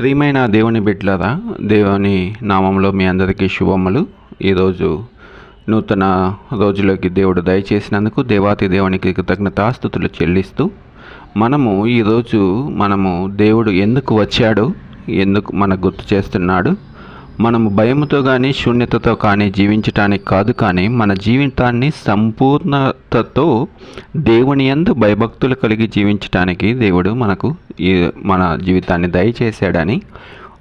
ప్రియమైన దేవుని బిడ్డలారా దేవుని నామంలో మీ అందరికీ శుభములు. ఈరోజు నూతన రోజులోకి దేవుడు దయచేసినందుకు దేవాతి దేవునికి కృతజ్ఞతాస్థుతులు చెల్లిస్తూ మనము ఈరోజు మనము దేవుడు ఎందుకు వచ్చాడు ఎందుకు మనకు గుర్తు చేస్తున్నాడు మనము భయముతో కానీ శూన్యతతో కానీ జీవించటానికి కాదు కానీ మన జీవితాన్ని సంపూర్ణతతో దేవుని ఎందు భయభక్తులు కలిగి జీవించటానికి దేవుడు మనకు ఈ మన జీవితాన్ని దయచేశాడని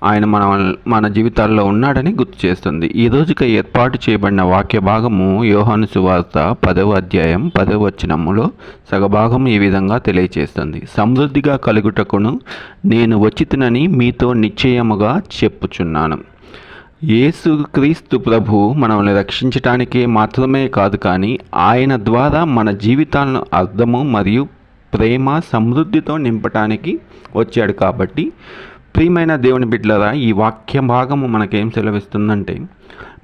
ఆయన మన మన జీవితాల్లో ఉన్నాడని గుర్తు చేస్తుంది. ఈ రోజుకి ఏర్పాటు చేయబడిన వాక్య భాగము యోహాను సువార్త పదవ అధ్యాయం పదవ వచనములో సగభాగం ఈ విధంగా తెలియచేస్తుంది. సమృద్ధిగా కలుగుటకును నేను వచ్చితునని మీతో నిశ్చయముగా చెప్పుచున్నాను. యేసు క్రీస్తు ప్రభు మనల్ని రక్షించటానికే మాత్రమే కాదు కానీ ఆయన ద్వారా మన జీవితాలను అర్థము మరియు ప్రేమ సమృద్ధితో నింపటానికి వచ్చాడు కాబట్టి ప్రియమైన దేవుని బిడ్డలరా ఈ వాక్య భాగము మనకేం సెలవిస్తుందంటే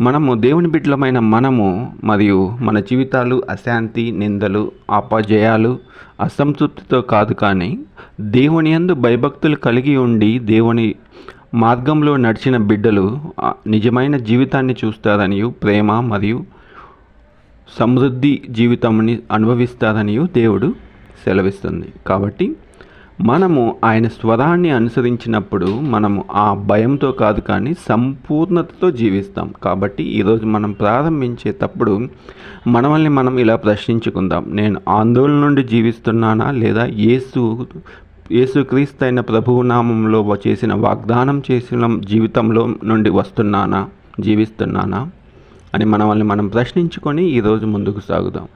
మనము దేవుని బిడ్డలమైన మనము మరియు మన జీవితాలు అశాంతి నిందలు అపజయాలు అసంతృప్తితో కాదు కానీ దేవుని యందు భయభక్తులు కలిగి ఉండి దేవుని మార్గంలో నడిచిన బిడ్డలు నిజమైన జీవితాన్ని చూస్తారని ప్రేమ మరియు సమృద్ధి జీవితాన్ని అనుభవిస్తారని దేవుడు సెలవిస్తుంది. కాబట్టి మనము ఆయన స్వరాన్ని అనుసరించినప్పుడు మనము ఆ భయంతో కాదు కానీ సంపూర్ణతతో జీవిస్తాం. కాబట్టి ఈరోజు మనం ప్రారంభించేటప్పుడు మనల్ని మనం ఇలా ప్రశ్నించుకుందాం. నేను ఆందోళన నుండి జీవిస్తున్నానా లేదా యేసు యేసుక్రీస్తు అయిన ప్రభువు నామంలో చేసిన వాగ్దానం చేసిన జీవితంలో నుండి వస్తున్నానా? జీవిస్తున్నానా? అని మనల్ని మనం ప్రశ్నించుకొని ఈరోజు ముందుకు సాగుదాం.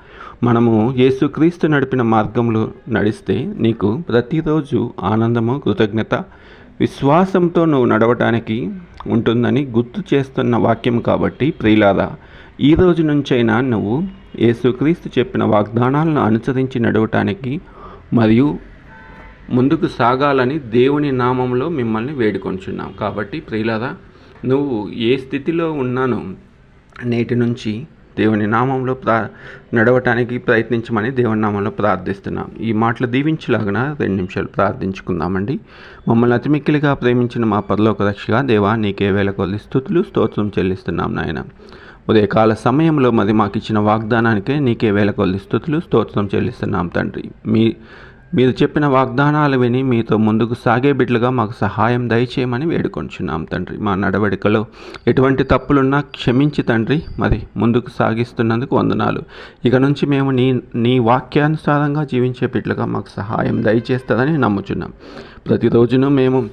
మనము యేసుక్రీస్తు నడిపిన మార్గంలో నడిస్తే నీకు ప్రతిరోజు ఆనందము కృతజ్ఞత విశ్వాసంతో నువ్వు నడవటానికి ఉంటుందని గుర్తు చేస్తున్న వాక్యం కాబట్టి ప్రియులాదా ఈ రోజు నుంచైనా నువ్వు యేసుక్రీస్తు చెప్పిన వాగ్దానాలను అనుసరించి నడవటానికి మరియు ముందుకు సాగాలని దేవుని నామంలో మిమ్మల్ని వేడుకొంచున్నాం. కాబట్టి ప్రియులారా నువ్వు ఏ స్థితిలో ఉన్నానో నేటి నుంచి దేవుని నామంలో ప్రా నడవటానికి ప్రయత్నించమని దేవుని నామంలో ప్రార్థిస్తున్నాం. ఈ మాటలు దీవించలాగిన రెండు నిమిషాలు ప్రార్థించుకుందామండి. మమ్మల్ని అతిమిక్కిలిగా ప్రేమించిన మా పరలోక రక్షగా దేవా నీకే వేల కొద్ది స్థుతులు స్తోత్రం చెల్లిస్తున్నాం నాయన. ఉదయకాల సమయంలో మరి మాకు ఇచ్చిన వాగ్దానానికే నీకే వేల కొద్ది స్థుతులు స్తోత్రం చెల్లిస్తున్నాం తండ్రి. మీ మీరు చెప్పిన వాగ్దానాలు విని మీతో ముందుకు సాగే బిడ్డలుగా మాకు సహాయం దయచేయమని వేడుకొంచున్నాం తండ్రి. మా నడవడికలో ఎటువంటి తప్పులున్నా క్షమించి తండ్రి. మరి ముందుకు సాగిస్తున్నందుకు వందనాలు. ఇక నుంచి మేము నీ నీ వాక్యానుసారంగా జీవించే బిడ్డలుగా మాకు సహాయం దయచేస్తుందని నమ్ముచున్నాం. ప్రతిరోజును మేము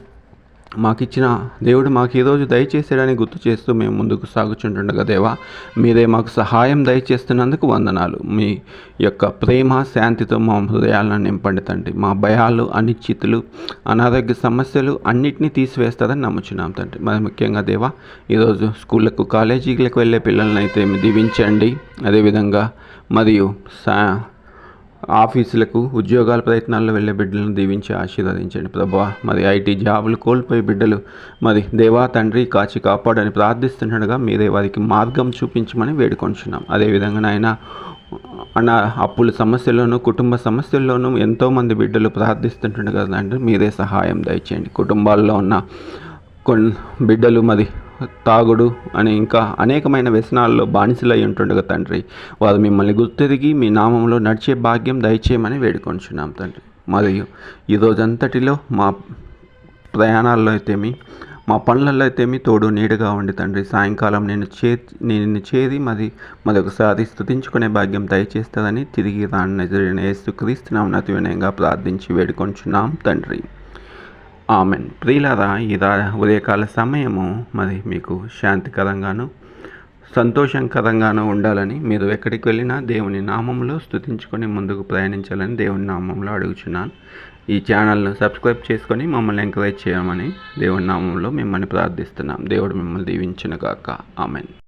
మాకు ఇచ్చిన దేవుడు మాకు ఈరోజు దయచేసాడని గుర్తు చేస్తూ మేము ముందుకు సాగుచుంటుండగా దేవా మీరే మాకు సహాయం దయచేస్తున్నందుకు వందనాలు. మీ యొక్క ప్రేమ శాంతితో మా హృదయాలను నింపండి తండ్రి. మా భయాలు అనిశ్చితులు అనారోగ్య సమస్యలు అన్నిటినీ తీసివేస్తారని నమ్ముచున్నాం తండ్రి. మరి ముఖ్యంగా దేవా ఈరోజు స్కూళ్ళకు కాలేజీలకు వెళ్ళే పిల్లల్ని అయితే దీవించండి. అదేవిధంగా మరియు సా ఆఫీసులకు ఉద్యోగాల ప్రయత్నాల్లో వెళ్ళే బిడ్డలను దీవించి ఆశీర్వదించండి. ప్రభా మరి ఐటీ జాబులు కోల్పోయే బిడ్డలు మరి దేవా తండ్రి కాచి కాపాడని ప్రార్థిస్తుండగా మీరే వారికి మార్గం చూపించమని వేడుకొంచున్నాం. అదేవిధంగా నాయన అన్న అప్పుల సమస్యల్లోనూ కుటుంబ సమస్యల్లోనూ ఎంతోమంది బిడ్డలు ప్రార్థిస్తుంటుండగా తండ్రి మీరే సహాయం దయచేయండి. కుటుంబాల్లో ఉన్న కొన్ని బిడ్డలు మరి తాగుడు అని ఇంకా అనేకమైన వ్యసనాల్లో బానిసలై ఉంటుండగా తండ్రి వారు మిమ్మల్ని గుర్తెరిగి మీ నామంలో నడిచే భాగ్యం దయచేయమని వేడుకొంచున్నాం తండ్రి. మరియు ఈరోజంతటిలో మా ప్రయాణాల్లో అయితేమి మా పనులలో అయితేమి తోడు నీడగా ఉండి తండ్రి సాయంకాలం నేను చే నేను చేరి మరి మరొకసారి స్థుతించుకునే భాగ్యం దయచేస్తుందని తిరిగి రాని యేసు యేసుక్రీస్తు నామనతి వినయంగా ప్రార్థించి వేడుకొంచున్నాం తండ్రి. ఆమెన్. ప్రియులారా ఈ ఉదయకాల సమయము మరి మీకు శాంతికరంగాను సంతోషంకరంగాను ఉండాలని మీరు ఎక్కడికి వెళ్ళినా దేవుని నామంలో స్థుతించుకొని ముందుకు ప్రయాణించాలని దేవుని నామంలో అడుగుచున్నాను. ఈ ఛానల్ను సబ్స్క్రైబ్ చేసుకొని మమ్మల్ని ఎంకరేజ్ చేయమని దేవుని నామంలో మిమ్మల్ని ప్రార్థిస్తున్నాం. దేవుడు మిమ్మల్ని దీవించిన కాక ఆమెన్.